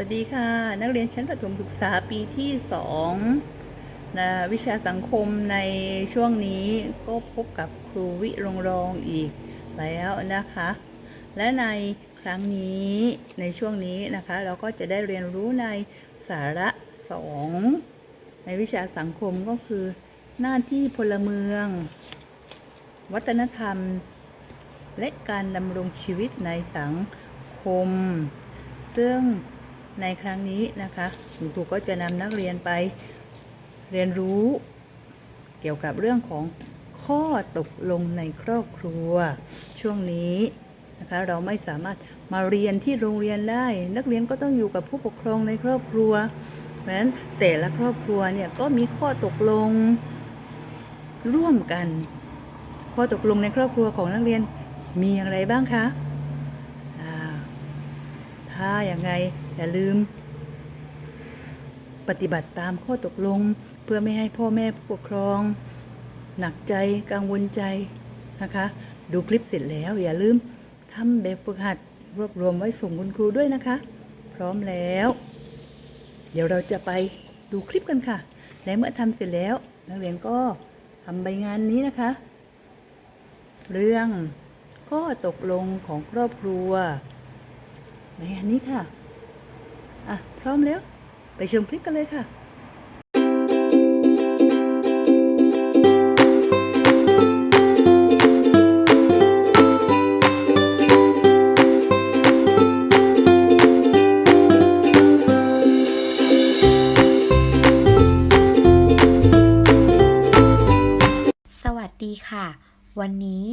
วัสดีค่ะ นักเรียนชั้นประถมศึกษาปีที่สองนะวิชาสังคมในช่วงนี้ก็พบกับครูวิรงรองอีกแล้วนะคะ และในครั้งนี้ในช่วงนี้นะคะ เราก็จะได้เรียนรู้ในสาระสองในวิชาสังคมก็คือ หน้าที่พลเมือง วัฒนธรรม และการดำรงชีวิตในสังคม ซึ่ง ในครั้งนี้นะคะคุณครูก็จะนำนักเรียนไปเรียนรู้เกี่ยวกับเรื่องของข้อตกลงในครอบครัว ช่วงนี้นะคะเราไม่สามารถมาเรียนที่โรงเรียนได้ นักเรียนก็ต้องอยู่กับผู้ปกครองในครอบครัวเพราะฉะนั้นแต่ละครอบครัวเนี่ยก็มีข้อตกลงร่วมกัน ข้อตกลงในครอบครัวของนักเรียนมีอย่างไรบ้างคะถ้าอย่างไง อย่าลืม ปฏิบัติตามข้อตกลง เพื่อไม่ให้พ่อแม่ผู้ปกครอง หนักใจกังวลใจนะคะ ดูคลิปเสร็จแล้ว อย่าลืมทำแบบฝึกหัดรวบรวมไว้ส่งคุณครูด้วยนะคะ พร้อมแล้ว เดี๋ยวเราจะไปดูคลิปกันค่ะ และเมื่อทำเสร็จแล้วนักเรียนก็ทำใบงานนี้นะคะ เรื่องข้อตกลงของครอบครัวในอันนี้ค่ะ อะพร้อมแล้ว ไปชมคลิปกันเลยค่ะ วันนี้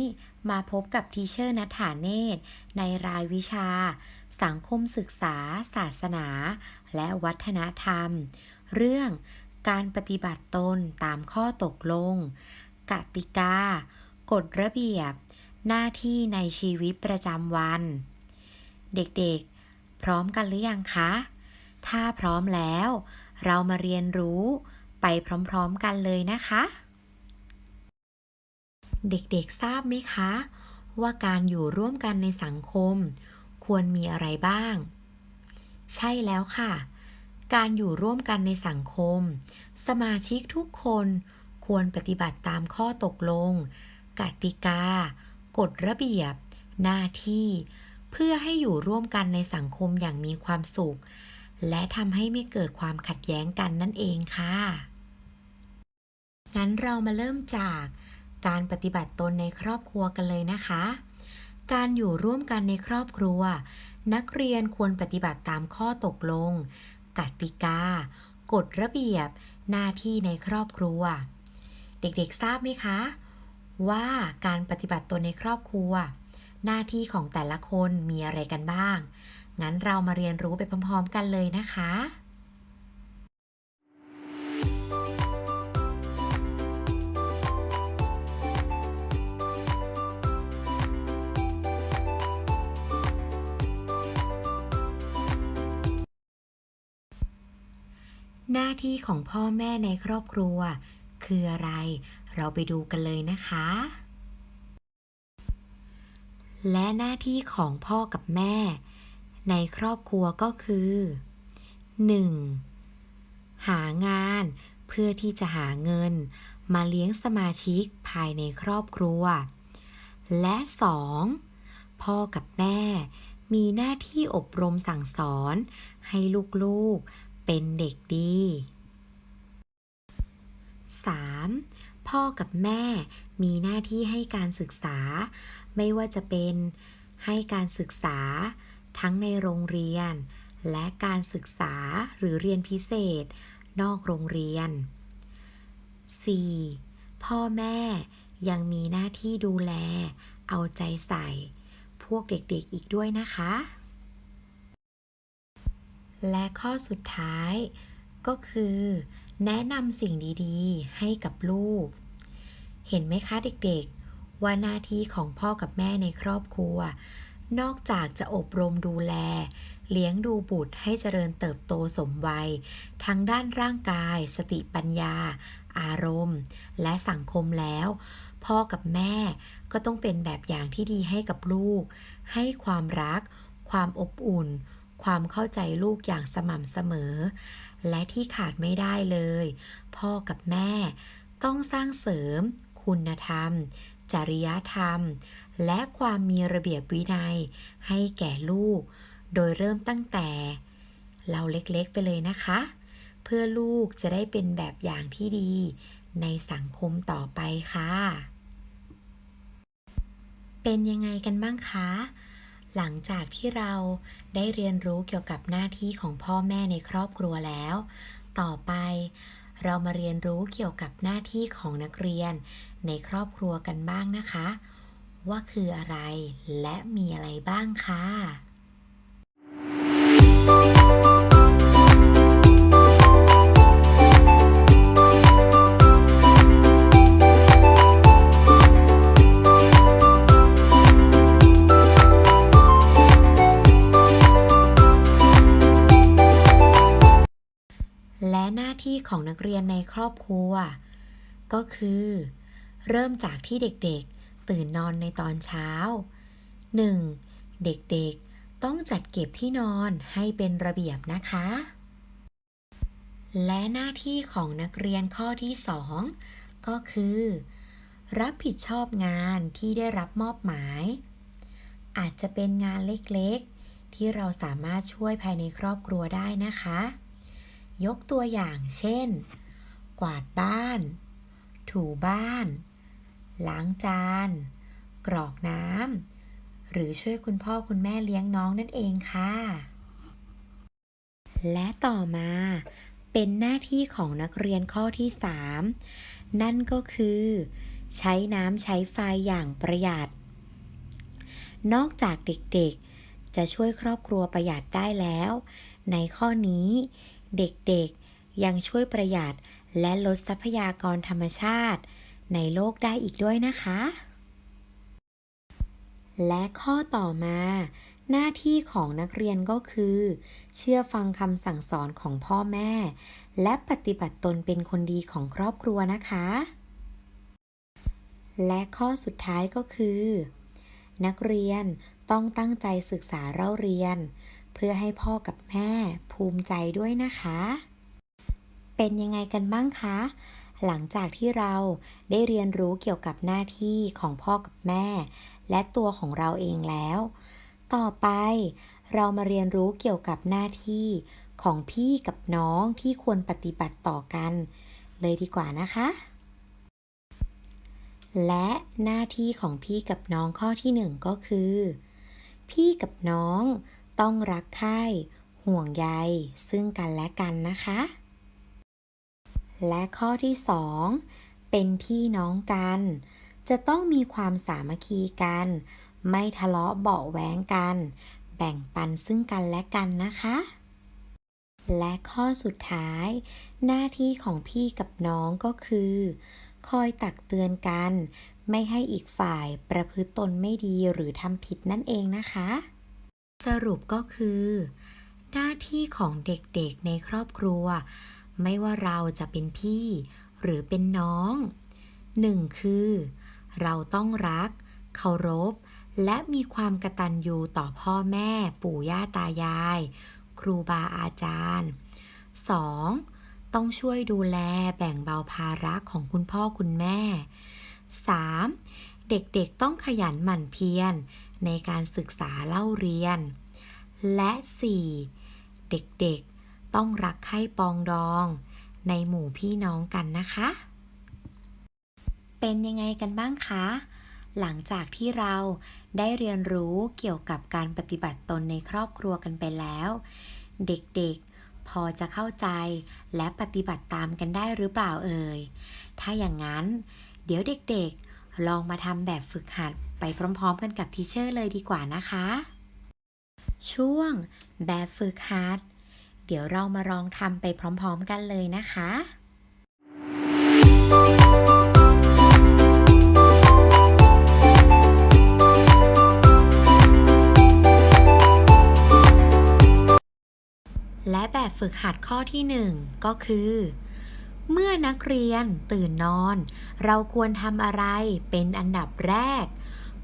มาพบกับทีเชอร์นัฐาเนตรในรายวิชา สังคมศึกษา ศาสนา และวัฒนธรรม เรื่องการปฏิบัติตนตามข้อตกลง กติกา กฎระเบียบ หน้าที่ในชีวิตประจำวัน เด็กๆ พร้อมกันหรือยังคะ ถ้าพร้อมแล้ว เรามาเรียนรู้ไปพร้อมๆกันเลยนะคะ เด็กๆทราบไหมคะ ว่าการอยู่ร่วมกันในสังคม ควรมีอะไรบ้าง ใช่แล้วค่ะ การอยู่ร่วมกันในสังคม สมาชิกทุกคนควรปฏิบัติตามข้อตกลง กติกา กฎระเบียบ หน้าที่ เพื่อให้อยู่ร่วมกันในสังคมอย่างมีความสุข และทำให้ไม่เกิดความขัดแย้งกันนั่นเองค่ะ งั้นเรามาเริ่มจาก การปฏิบัติตนในครอบครัวกันเลยนะคะ การอยู่ร่วมกันในครอบครัว นักเรียนควรปฏิบัติตามข้อตกลง กติกา กฎระเบียบ หน้าที่ในครอบครัว เด็กๆทราบไหมคะ ว่าการปฏิบัติตนในครอบครัว หน้าที่ของแต่ละคนมีอะไรกันบ้าง งั้นเรามาเรียนรู้ไปพร้อมๆกันเลยนะคะ หน้าที่ของพ่อแม่ในครอบครัว คืออะไร เราไปดูกันเลยนะคะ และหน้าที่ของพ่อกับแม่ ในครอบครัวก็คือ 1. หางานเพื่อที่จะหาเงิน มาเลี้ยงสมาชิกภายในครอบครัว และ 2. พ่อกับแม่ มีหน้าที่อบรมสั่งสอนให้ลูกๆ เป็นเด็กดี 3. พ่อกับแม่มีหน้าที่ให้การศึกษา ไม่ว่าจะเป็นให้การศึกษา ทั้งในโรงเรียน และการศึกษาหรือเรียนพิเศษ นอกโรงเรียน 4. พ่อแม่ยังมีหน้าที่ดูแล เอาใจใส่ พวกเด็กๆอีกด้วยนะคะ และข้อสุดท้ายก็คือ แนะนำสิ่งดีๆ ให้กับลูก เห็นไหมคะเด็กๆ ว่าหน้าที่ของพ่อกับแม่ในครอบครัว นอกจากจะอบรมดูแล เลี้ยงดูบุตรให้เจริญเติบโตสมวัย ทั้งด้านร่างกาย สติปัญญา อารมณ์ และสังคมแล้ว พ่อกับแม่ก็ต้องเป็นแบบอย่างที่ดีให้กับลูก ให้ความรัก ความอบอุ่น ความเข้าใจลูกอย่างสม่ำเสมอ และที่ขาดไม่ได้เลย พ่อกับแม่ ต้องสร้างเสริม คุณธรรม จริยธรรม และความมีระเบียบวินัย ให้แก่ลูก โดยเริ่มตั้งแต่ เราเล็กๆไปเลยนะคะ เพื่อลูกจะได้เป็นแบบอย่างที่ดี ในสังคมต่อไปค่ะ เป็นยังไงกันบ้างคะ หลังจากที่เราได้เรียนรู้เกี่ยวกับหน้าที่ของพ่อแม่ในครอบครัวแล้ว ต่อไปเรามาเรียนรู้เกี่ยวกับหน้าที่ของนักเรียน ในครอบครัวกันบ้างนะคะ ว่าคืออะไรและมีอะไรบ้างค่ะและ ของนักเรียนในครอบครัว ก็คือ เริ่มจากที่เด็กๆ ตื่นนอนในตอนเช้า 1. เด็กๆ ต้องจัดเก็บที่นอนให้เป็นระเบียบนะคะ และหน้าที่ของนักเรียนข้อที่ 2 ก็คือ รับผิดชอบงานที่ได้รับมอบหมาย อาจจะเป็นงานเล็กๆ ที่เราสามารถช่วยภายในครอบครัวได้นะคะ ยกตัวอย่างเช่น กวาดบ้าน ถูบ้าน ล้างจาน กรอกน้ำ หรือช่วยคุณพ่อคุณแม่เลี้ยงน้องนั่นเองค่ะ และต่อมาเป็นหน้าที่ของนักเรียนข้อที่ 3 นั่นก็คือ ใช้น้ำใช้ไฟอย่างประหยัด นอกจากเด็กๆ จะช่วยครอบครัวประหยัดได้แล้ว ในข้อนี้ เด็กๆ ยังช่วยประหยัดและลดทรัพยากรธรรมชาติ ในโลกได้อีกด้วยนะคะ และข้อต่อมา หน้าที่ของนักเรียนก็คือ เชื่อฟังคำสั่งสอนของพ่อแม่ และปฏิบัติตนเป็นคนดีของครอบครัวนะคะ และข้อสุดท้ายก็คือ นักเรียนต้องตั้งใจศึกษาเล่าเรียน เพื่อให้พ่อกับแม่ภูมิใจด้วยนะคะ เป็นยังไงกันบ้างคะ หลังจากที่เราได้เรียนรู้เกี่ยวกับหน้าที่ของพ่อกับแม่ และตัวของเราเองแล้ว ต่อไปเรามาเรียนรู้เกี่ยวกับหน้าที่ของพี่กับน้องที่ควรปฏิบัติต่อกัน เลยดีกว่านะคะ และหน้าที่ของพี่กับน้องข้อที่หนึ่งก็คือ พี่กับน้อง ต้องรักใคร่ห่วงใยซึ่งกันและกันนะคะ และข้อที่สองเป็นพี่น้องกัน จะต้องมีความสามัคคีกัน ไม่ทะเลาะเบาะแว้งกัน แบ่งปันซึ่งกันและกันนะคะ และข้อสุดท้าย หน้าที่ของพี่กับน้องก็คือ คอยตักเตือนกัน ไม่ให้อีกฝ่ายประพฤติตนไม่ดีหรือทำผิดนั่นเองนะคะ สรุปก็คือ หน้าที่ของเด็กๆในครอบครัว ไม่ว่าเราจะเป็นพี่ หรือเป็นน้อง หนึ่งคือ เราต้องรัก เคารพ และมีความกตัญญูต่อพ่อแม่ ปู่ย่าตายาย ครูบาอาจารย์ 2. ต้องช่วยดูแลแบ่งเบาภาระของคุณพ่อคุณแม่ 3. เด็กๆต้องขยันหมั่นเพียร ในการศึกษาเล่าเรียน และ 4. เด็กๆ ต้องรักใคร่ปองดอง ในหมู่พี่น้องกันนะคะ เป็นยังไงกันบ้างคะ หลังจากที่เราได้เรียนรู้เกี่ยวกับการปฏิบัติตนในครอบครัวกันไปแล้ว เด็กๆ พอจะเข้าใจและปฏิบัติตามกันได้หรือเปล่าเอ่ย ถ้าอย่างนั้น เดี๋ยวเด็กๆ ลองมาทำแบบฝึกหัด ไปพร้อมๆกันกับทีเชอร์เลยดีกว่านะคะ ช่วงแบบฝึกหัดเดี๋ยวเรามาลองทำไปพร้อมๆกันเลยนะคะและแบบฝึกหัดข้อที่ 1 ก็คือ เมื่อนักเรียนตื่นนอน เราควรทำอะไรเป็นอันดับแรก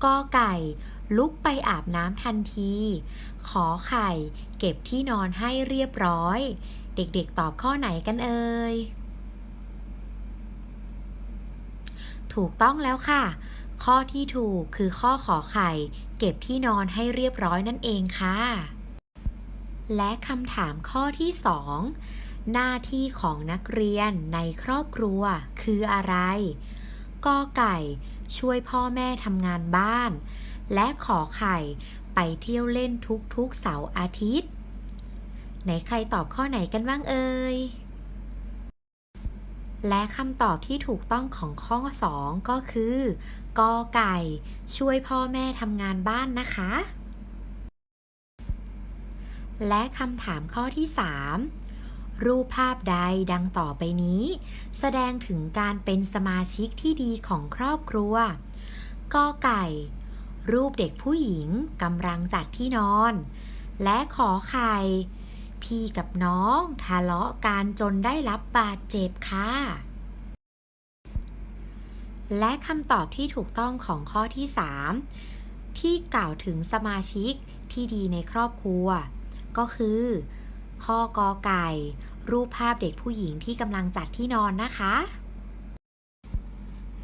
กอไก่ ลุกไปอาบน้ำทันที ขอไข่ เก็บที่นอนให้เรียบร้อย เด็กๆตอบข้อไหนกันเอ่ย ถูกต้องแล้วค่ะ ข้อที่ถูกคือข้อขอไข่ เก็บที่นอนให้เรียบร้อยนั่นเองค่ะ และคำถามข้อที่สองหน้าที่ของนักเรียนในครอบครัวคืออะไรกอไก่ ช่วยพ่อแม่ทำงานบ้าน และขอไข่ไปเที่ยวเล่นทุกๆเสาร์อาทิตย์ ไหนใครตอบข้อไหนกันบ้างเอ่ย และคำตอบที่ถูกต้องของข้อ 2 ก็คือกอไก่ ช่วยพ่อแม่ทำงานบ้านนะคะ และคำถามข้อที่ 3 รูปภาพใดดังต่อไปนี้ แสดงถึงการเป็นสมาชิกที่ดีของครอบครัวกอไก่ รูปเด็กผู้หญิงกำลังจัดที่นอน และขอไข่ พี่กับน้องทะเลาะกันจนได้รับบาดเจ็บค่ะ และคำตอบที่ถูกต้องของข้อที่ 3 ที่กล่าวถึงสมาชิกที่ดีในครอบครัว ก็คือข้อกอไก่ รูปภาพเด็กผู้หญิงที่กำลังจัดที่นอนนะคะ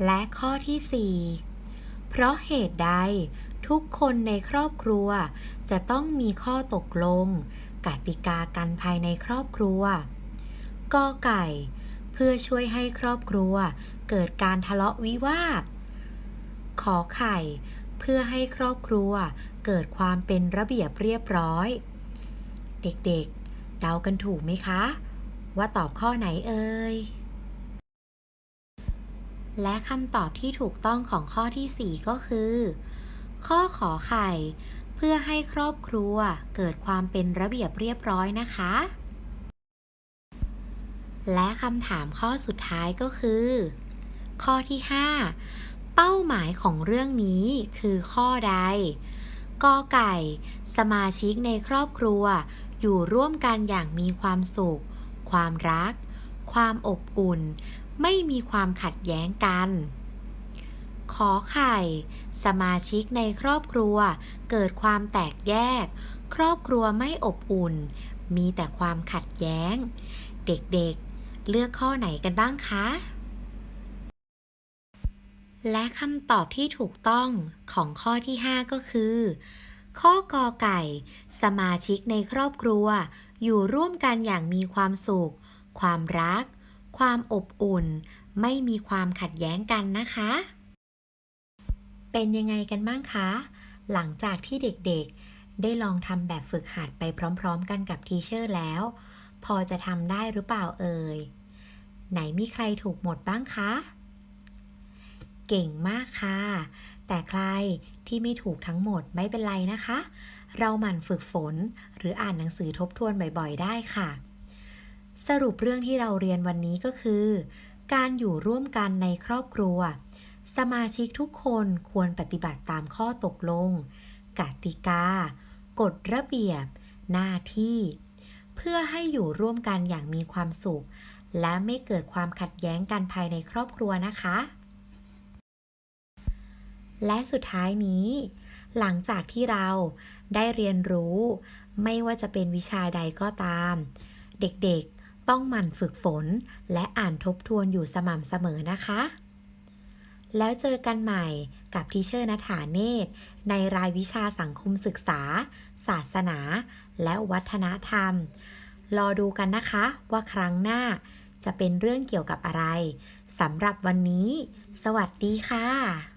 และข้อที่ 4 เพราะเหตุใดทุกคนในครอบครัว จะต้องมีข้อตกลง กติกากันภายในครอบครัวกอไก่ เพื่อช่วยให้ครอบครัว เกิดการทะเลาะวิวาท ขอไข่ เพื่อให้ครอบครัว เกิดความเป็นระเบียบเรียบร้อย เด็กๆ เดากันถูกไหมคะ ว่าตอบข้อไหนเอ่ย และคำตอบที่ถูกต้องของข้อทีสี่ 4 ก็คือ ข้อขอไข่ เพื่อให้ครอบครัวเกิดความเป็นระเบียบเรียบร้อยนะคะ และคำถามข้อสุดท้ายก็คือ ข้อที่ 5 เป้าหมายของเรื่องนี้คือข้อใดกอไก่ สมาชิกในครอบครัวอยู่ร่วมกันอย่างมีความสุข ความรัก ความอบอุ่น ไม่มีความขัดแย้งกัน ขอไข่ สมาชิกในครอบครัว เกิดความแตกแยก ครอบครัวไม่อบอุ่น มีแต่ความขัดแย้ง เด็กๆ เลือกข้อไหนกันบ้างคะ และคำตอบที่ถูกต้องของข้อที่ 5 ก็คือ ข้อกอไก่ สมาชิกในครอบครัว อยู่ร่วมกันอย่างมีความสุข ความรัก ความอบอุ่น ไม่มีความขัดแย้งกันนะคะ เป็นยังไงกันบ้างคะ หลังจากที่เด็กๆ ได้ลองทำแบบฝึกหัดไปพร้อมๆ กันกับทีเชอร์แล้ว พอจะทำได้หรือเปล่าเอ่ย ไหนมีใครถูกหมดบ้างคะ เก่งมากค่ะ แต่ใคร ที่ไม่ถูกทั้งหมดไม่เป็นไรนะคะ เราหมั่นฝึกฝน หรืออ่านหนังสือทบทวนบ่อยๆ ได้ค่ะ สรุปเรื่องที่เราเรียนวันนี้ก็คือ การอยู่ร่วมกันในครอบครัว สมาชิกทุกคนควรปฏิบัติตามข้อตกลง กติกา กฎระเบียบ หน้าที่ เพื่อให้อยู่ร่วมกันอย่างมีความสุข และไม่เกิดความขัดแย้งกันภายในครอบครัวนะคะ และสุดท้ายนี้ หลังจากที่เราได้เรียนรู้ ไม่ว่าจะเป็นวิชาใดก็ตาม เด็กๆต้องหมั่นฝึกฝน และอ่านทบทวนอยู่สม่ำเสมอนะคะ แล้วเจอกันใหม่กับทีเชอร์นัฐาเนตในรายวิชาสังคมศึกษา ศาสนา และวัฒนธรรม รอดูกันนะคะว่าครั้งหน้าจะเป็นเรื่องเกี่ยวกับอะไรสำหรับวันนี้ สวัสดีค่ะ